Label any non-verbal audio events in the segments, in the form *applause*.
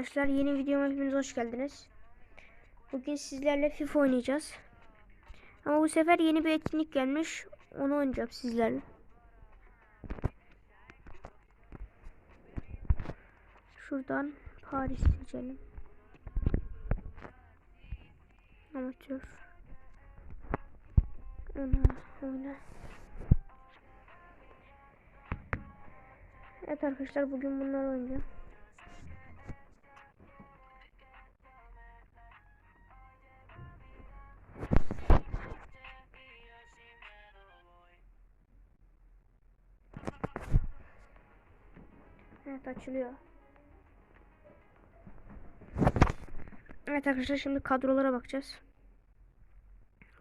Arkadaşlar yeni videoma hepiniz hoş geldiniz. Bugün sizlerle FIFA oynayacağız. Ama bu sefer yeni bir etkinlik gelmiş. Onu oynayacağım sizlerle. Şuradan Paris seçelim. Amatör. Oyna, oyna. Evet arkadaşlar bugün bunları oynayacağım. Açılıyor. Evet arkadaşlar şimdi kadrolara bakacağız.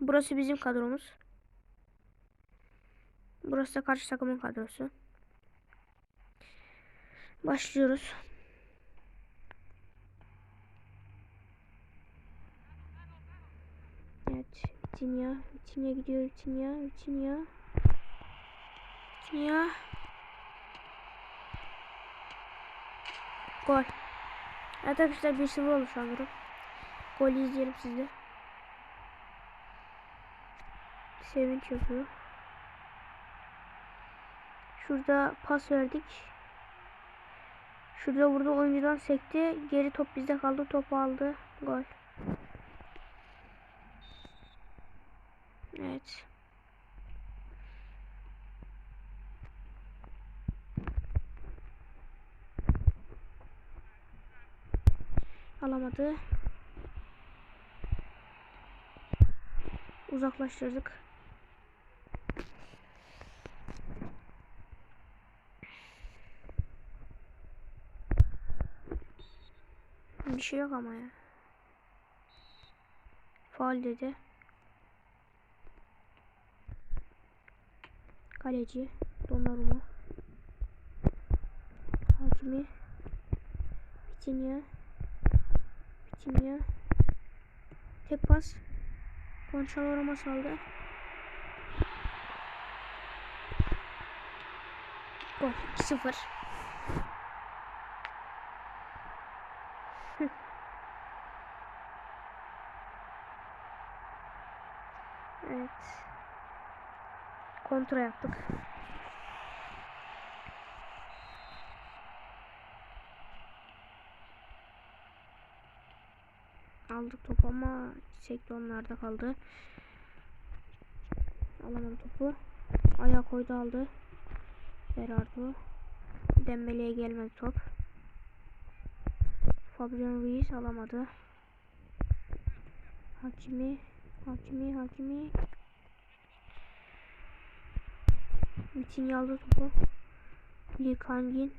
Burası bizim kadromuz. Burası da karşı takımın kadrosu. Başlıyoruz. Evet. Vitinha. Vitinha gidiyor. Vitinha. Vitinha. Vitinha. Gol. Evet arkadaşlar 1-0 oldu şu an durum. Golü izleyelim sizde. Sevinç yapıyor. Şurada pas verdik. Şurada burada oyuncudan sekti. Geri top bizde kaldı. Topu aldı. Gol. Evet. Alamadı. Uzaklaştırdık. Bir şey yok ama ya. Faul dedi. Kaleci Donnarumma. Hakimi Vitinha Vitinha Tek pas Gonçalo Ramos aldı. Gol 2-0. *laughs* Evet. Kontra yaptık. Aldık topu ama sekti onlarda kaldı. Alamadı topu. Ayağa koydu aldı. Berardo. Dembele'ye gelmedi top. Fabian Ruiz alamadı. Hakimi. Hakimi. Hakimi. Vitinha aldı topu. Lee Kangin.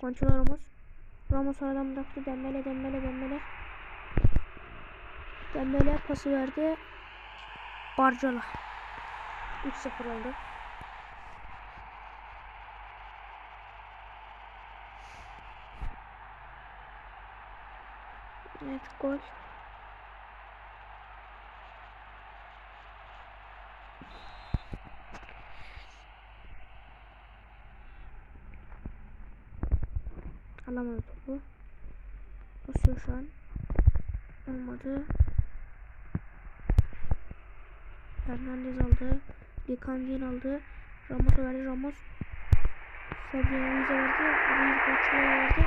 Gonçalo Ramos. Ramos aradan bıraktı. Dembele, Dembele, Dembele. Dembele pası verdi. Barcola. 3-0 oldu. Evet gol. Alamadı topu. Basıyor şu an. Olmadı. Fernandez aldı. Likandin aldı. Ramos'a verdi. Ramos. Fabian Ruiz'e verdi. Ruiz Barcelona'ya verdi.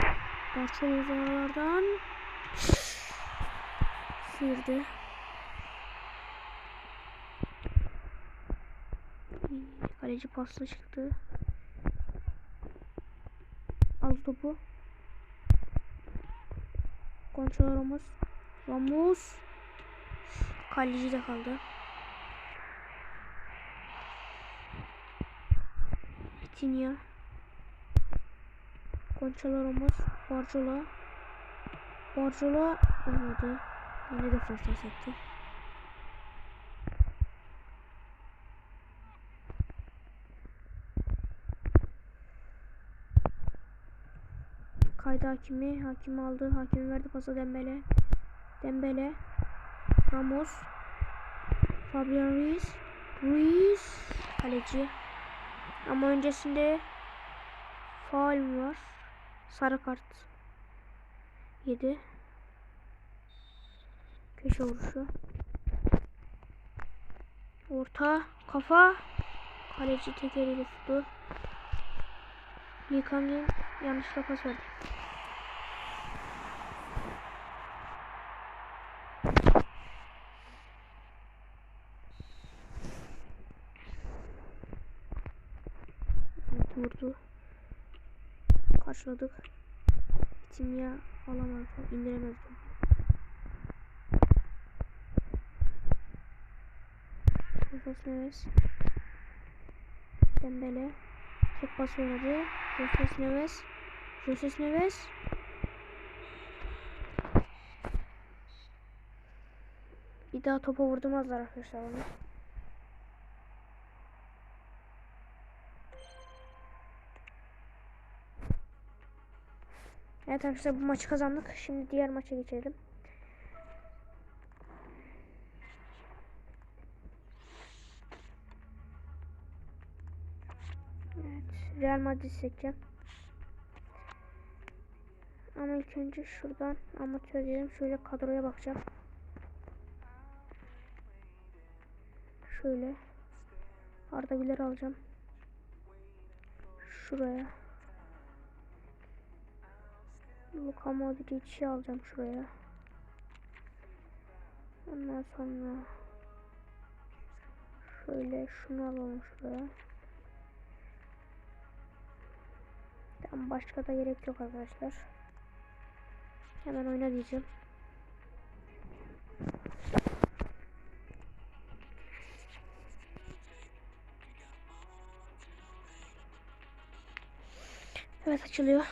Barcelona uzaklardan sıyırdı. Kaleci pasla çıktı. Aldı topu. Gonçalo Ramos. Ramos. Kaleci de kaldı. Vitinha. Gonçalo Ramos. Barcola. Barcola olmadı. Yine de fırsat sekti. Kaydı hakimi. Hakimi aldı. Hakimi verdi pası Dembele. Dembele. Ramos. Fabian Ruiz. Ruiz. Kaleci. Ama öncesinde faul mü var? Sarı kart. Yedi. Köşe vuruşu. Orta. Kafa. Kaleci tek eliyle tuttu. Lee Kangin yanlışlıkla pas verdi. Vurdu. Karşıladık. Timya alamadı. indiremezdi. Jesus Neves. Dembele. Tek pas oynadı. Jesus Neves. Jesus Neves. Bir daha topa vurdurmazlar arkadaşlar onu. Evet arkadaşlar bu maçı kazandık. Şimdi diğer maça geçelim. Evet, Real Madrid seçeceğim. Ama ilk önce şuradan amatör diyelim. Şöyle kadroya bakacağım. Şöyle. Arda Güler alacağım. Şuraya. Luka Modric'i alacağım şuraya. Ondan sonra şöyle şunu alalım şuraya. Tamam başka da gerek yok arkadaşlar. Hemen oyna diyeceğim. Evet açılıyor.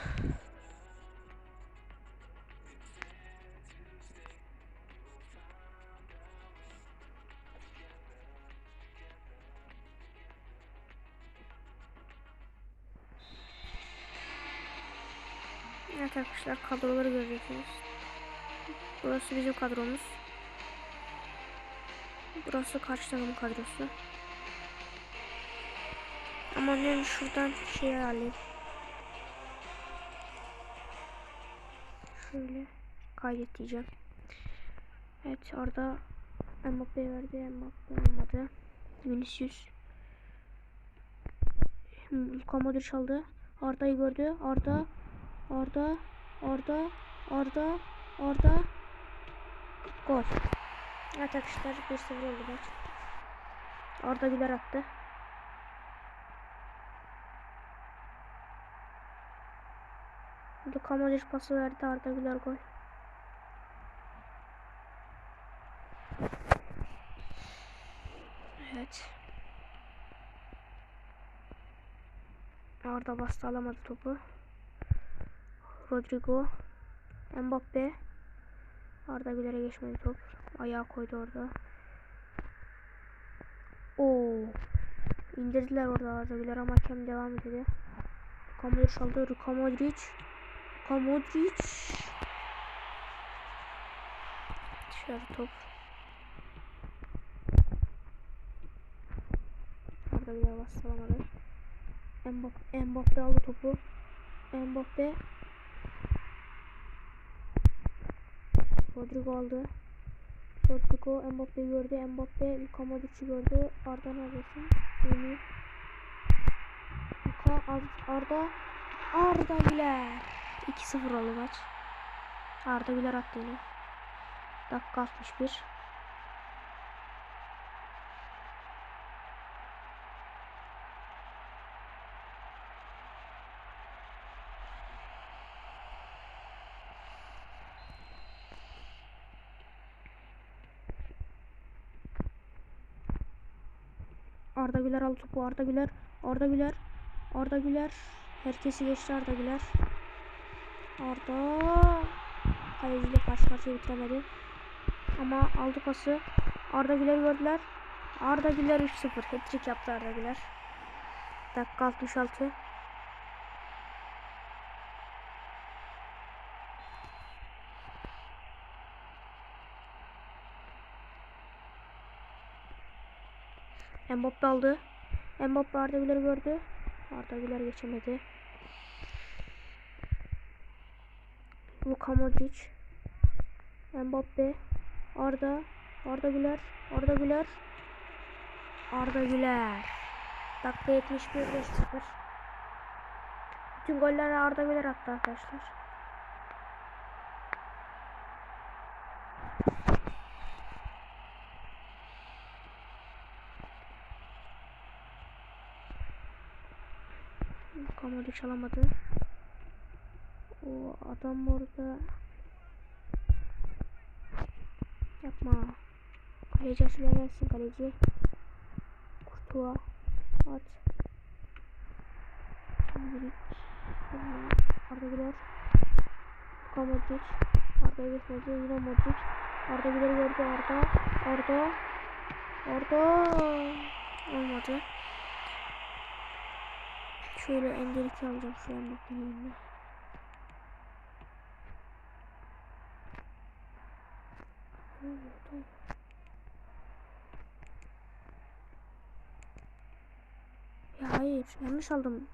Arkadaşlar kadroları göreceksiniz. Burası bizim kadromuz. Burası karşı takım kadrosu. Ama önce şuradan şey alayım. Şöyle kaydet diyeceğim. Evet orada Mbappe verdi. Mbappe olmadı. Vinicius. Luka Modric aldı. Arda'yı gördü. Arda Orada, orada, orada, orada. Gol. Evet arkadaşlar 1-0 oldu maç. Orada Güler attı. Luka Modric pası verdi Arda Güler gol. Evet. Arda bastı alamadı topu. Rodrigo, Mbappe, Arda Güler'e geçmedi top. Ayağı koydu orada. Oo. İndirdiler orada Arda Güler ama hakem devam ediyor. Luka Modric aldı. Luka Modric. Luka Modric. Dışarı top. Arda Güler bastıramadı. Mbappe, Mbappe aldı topu. Mbappe Rodrigo aldı. Rodrigo Mbappe gördü. Mbappe Luka Modric'i gördü. Arda neredesin? Yeni. Luka Arda Arda Güler 2-0 oldu maç. Arda Güler attı yine. Dakika 61. Arda Güler aldı topu. Arda Güler. Arda Güler. Arda. Herkesi geçti Arda Güler. Arda. Kaleciyle karşı karşıya bitiremedi. Ama aldı pası. Arda Güler gördüler. Arda Güler 3-0. Hat-trick yaptı Arda Güler. Dakika 66. Mbappe aldı. Mbappe Arda Güler'i gördü. Arda Güler geçemedi. Luka Modric. Mbappe. Arda. Arda Güler. Arda Güler. Arda Güler. Dakika 71 5-0. Bütün golleri Arda Güler attı arkadaşlar. Luka Modric alamadı. O adam orada yapma. Kaleci aşırıya gelsin kaleci. Kurtuğa at. Şimdilik Arda Güler. Luka Modric. Arda geçmedi. Yine Modric. Arda Güler'i gördü Arda. Arda. Arda. Olmadı. Şöyle ender 2 alacağım şu an bakayım. Ya hayır yanlış aldım.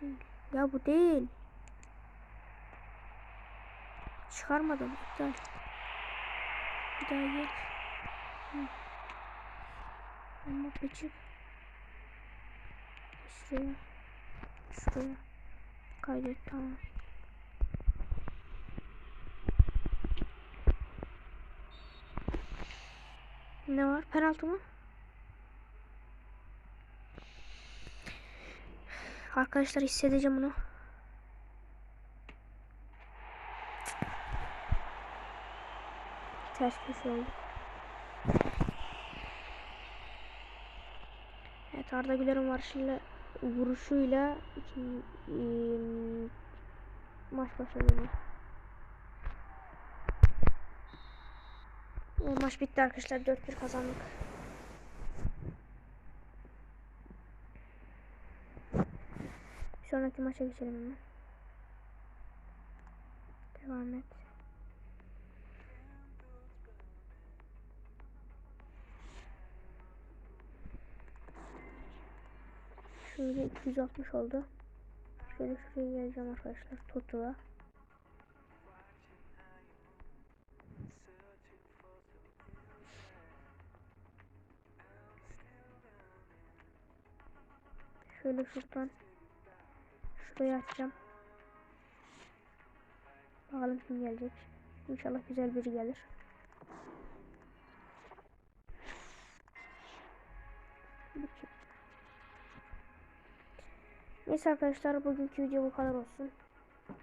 Değil. Ya bu değil. Çıkarmadım iptal. Bir daha gel. Ama peki. Şuraya. Şuraya. Kaydet tamam. Ne var? Penaltı mı? Arkadaşlar hissedeceğim bunu. Ters köşe oldu. Evet Arda Güler'in varışıyla vuruşuyla maç başladı. Maç bitti arkadaşlar. 4-1 kazandık. Sonraki maça geçelim hemen. Devam et. Şöyle 260 oldu. Şöyle şuraya geleceğim arkadaşlar. Totuğa. Şöyle şuradan şurayı açacağım. Bakalım kim gelecek. İnşallah güzel biri gelir. Neyse arkadaşlar bugünkü video bu kadar olsun.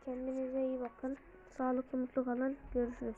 Kendinize iyi bakın. Sağlıklı mutlu kalın. Görüşürüz.